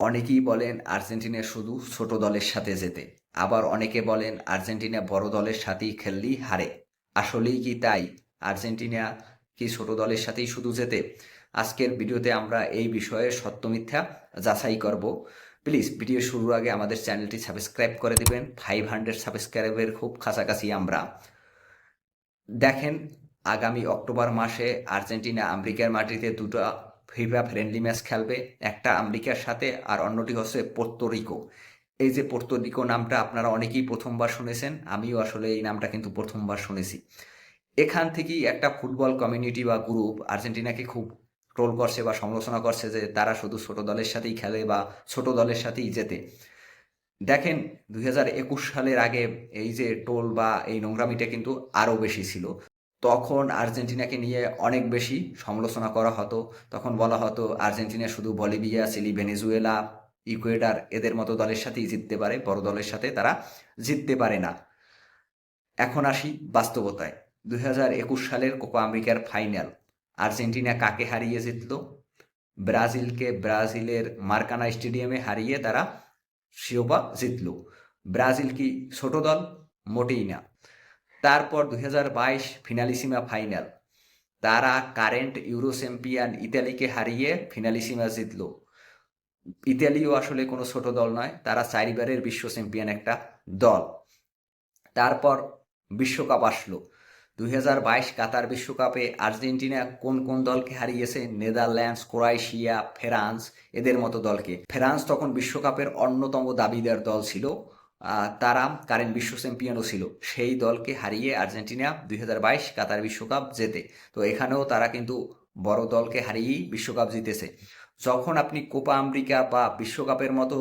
অনেকেই বলেন আর্জেন্টিনা শুধু ছোট দলের সাথে যেতে আবার অনেকে বলেন আর্জেন্টিনা বড় দলের সাথেই খেললেই হারে। আসলেই কি তাই? আর্জেন্টিনা কি ছোট দলের সাথেই শুধু যেতে আজকের ভিডিওতে আমরা এই বিষয়ে সত্য মিথ্যা যাচাই করব। প্লিজ, ভিডিও শুরুর আগে আমাদের চ্যানেলটি সাবস্ক্রাইব করে দেবেন। ফাইভ হান্ড্রেড সাবস্ক্রাইবের খুব কাছাকাছি আমরা। দেখেন, আগামী অক্টোবর মাসে আর্জেন্টিনা আমেরিকার মাটিতে দুটো ফিফা ফ্রেন্ডলি ম্যাচ খেলবে, একটা আমেরিকার সাথে আর অন্যটি হচ্ছে পোর্তোরিকো এই যে পোর্তোরিকো নামটা আপনারা অনেকেই প্রথমবার শুনেছেন, আমিও আসলে এই নামটা কিন্তু প্রথমবার শুনেছি। এখান থেকেই একটা ফুটবল কমিউনিটি বা গ্রুপ আর্জেন্টিনাকে খুব ট্রোল করছে বা সমালোচনা করছে যে তারা শুধু ছোট দলের সাথেই খেলে বা ছোট দলের সাথেই যেতে দেখেন দু হাজার একুশ সালের আগে এই যে টোল বা এই নোংরামিটা কিন্তু আরও বেশি ছিল। তখন আর্জেন্টিনাকে নিয়ে অনেক বেশি সমালোচনা করা হতো। তখন বলা হতো, আর্জেন্টিনা শুধু বলিভিয়া, চিলি, ভেনেজুয়েলা, ইকুয়েডার এদের মতো দলের সাথেই জিততে পারে, বড় দলের সাথে তারা জিততে পারে না। এখন আসি বাস্তবতায়। দুই হাজার একুশ সালের কোপা আমেরিকার ফাইনাল। আর্জেন্টিনা কাকে হারিয়ে জিতল? ব্রাজিলকে ব্রাজিলের মার্কানা স্টেডিয়ামে হারিয়ে তারা শিরোপা জিতল। ব্রাজিল কি ছোট দল? মোটেই না। তারপর দু বাইশ ফিনালিসিমা ফাইনাল। তারা কারেন্ট ইউরো চ্যাম্পিয়ন ইতালিকে হারিয়ে ফিনালিসিমা জিতল। ইতালিও আসলে কোনো ছোট দল নয়, তারা চারিবারের বিশ্ব চ্যাম্পিয়ন একটা দল। তারপর বিশ্বকাপ আসলো। দুই হাজার বাইশ কাতার বিশ্বকাপে আর্জেন্টিনা কোন কোন দলকে হারিয়েছে? নেদারল্যান্ডস, ক্রোয়েশিয়া, ফ্রান্স, এদের মতো দলকে। ফ্রান্স তখন বিশ্বকাপের অন্যতম দাবিদার দল ছিল। তারা কারেন্ট বিশ্ব চ্যাম্পিয়নও ছিল। সেই দলকে হারিয়ে আর্জেন্টিনা দুই হাজার বাইশ কাতার বিশ্বকাপ জেতে। তো এখানেও তারা কিন্তু বড় দলকে হারিয়েই বিশ্বকাপ জিতেছে। যখন আপনি কোপা আমেরিকা বা বিশ্বকাপের মতো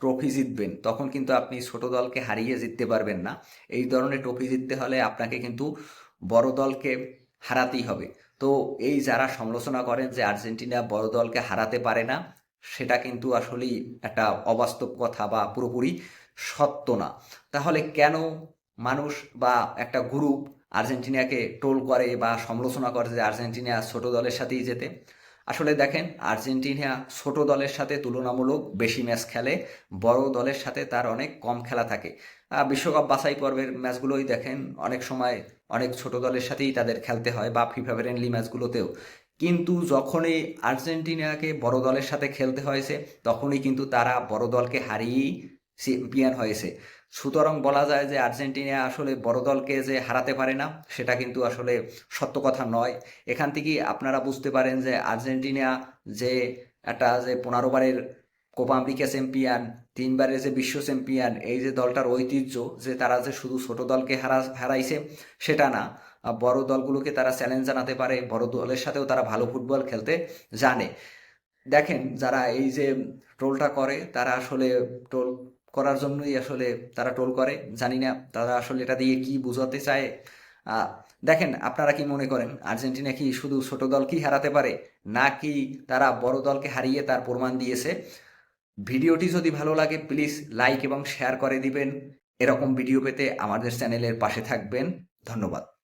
ট্রফি জিতবেন, তখন কিন্তু আপনি ছোট দলকে হারিয়ে জিততে পারবেন না। এই ধরনের ট্রফি জিততে হলে আপনাকে কিন্তু বড় দলকে হারাতেই হবে। তো এই যারা সমালোচনা করেন যে আর্জেন্টিনা বড় দলকে হারাতে পারে না সেটা কিন্তু আসলেই একটা অবাস্তব কথা বা পুরোপুরি সত্য না। তাহলে কেন মানুষ বা একটা গ্রুপ আর্জেন্টিনাকে টোল করে বা সমালোচনা করে যে আর্জেন্টিনা ছোট দলের সাথেই যেতে আসলে দেখেন, আর্জেন্টিনা ছোট দলের সাথে তুলনামূলক বেশি ম্যাচ খেলে, বড় দলের সাথে তার অনেক কম খেলা থাকে। বিশ্বকাপ বাছাই পর্বের ম্যাচগুলোই দেখেন, অনেক সময় অনেক ছোট দলের সাথেই তাদের খেলতে হয় বা ফিফা ফ্রেন্ডলি ম্যাচগুলোতেও কিন্তু যখনই আর্জেন্টিনাকে বড় দলের সাথে খেলতে হয়েছে, তখনই কিন্তু তারা বড় দলকে হারিয়েই চ্যাম্পিয়ন হয়েছে। সুতরাং বলা যায় যে আর্জেন্টিনা আসলে বড় দলকে যে হারাতে পারে না, সেটা কিন্তু আসলে সত্য কথা নয়। এখান থেকেই আপনারা বুঝতে পারেন যে আর্জেন্টিনা যে একটা যে পনেরো বারের কোপা আমেরিকা চ্যাম্পিয়ন, তিনবারের যে বিশ্ব চ্যাম্পিয়ন, এই যে দলটার ঐতিহ্য যে তারা যে শুধু ছোট দলকে হারা, হারাইছে, সেটা না। বড় দলগুলোকে তারা চ্যালেঞ্জ জানাতে পারে, বড় দলের সাথেও তারা ভালো ফুটবল খেলতে জানে। দেখেন, যারা এই যে টোলটা করে, তারা আসলে টোল করার জন্যই আসলে তারা টোল করে, জানি না তারা আসলে এটা দিয়ে কি বোঝাতে চায়। দেখেন, আপনারা কি মনে করেন, আর্জেন্টিনা কি শুধু ছোট দলকেই হারাতে পারে, নাকি তারা বড় দলকে হারিয়ে তার প্রমাণ দিয়েছে? ভিডিওটি যদি ভালো লাগে প্লিজ লাইক এবং শেয়ার করে দিবেন। এরকম ভিডিও পেতে আমাদের চ্যানেলের পাশে থাকবেন। ধন্যবাদ।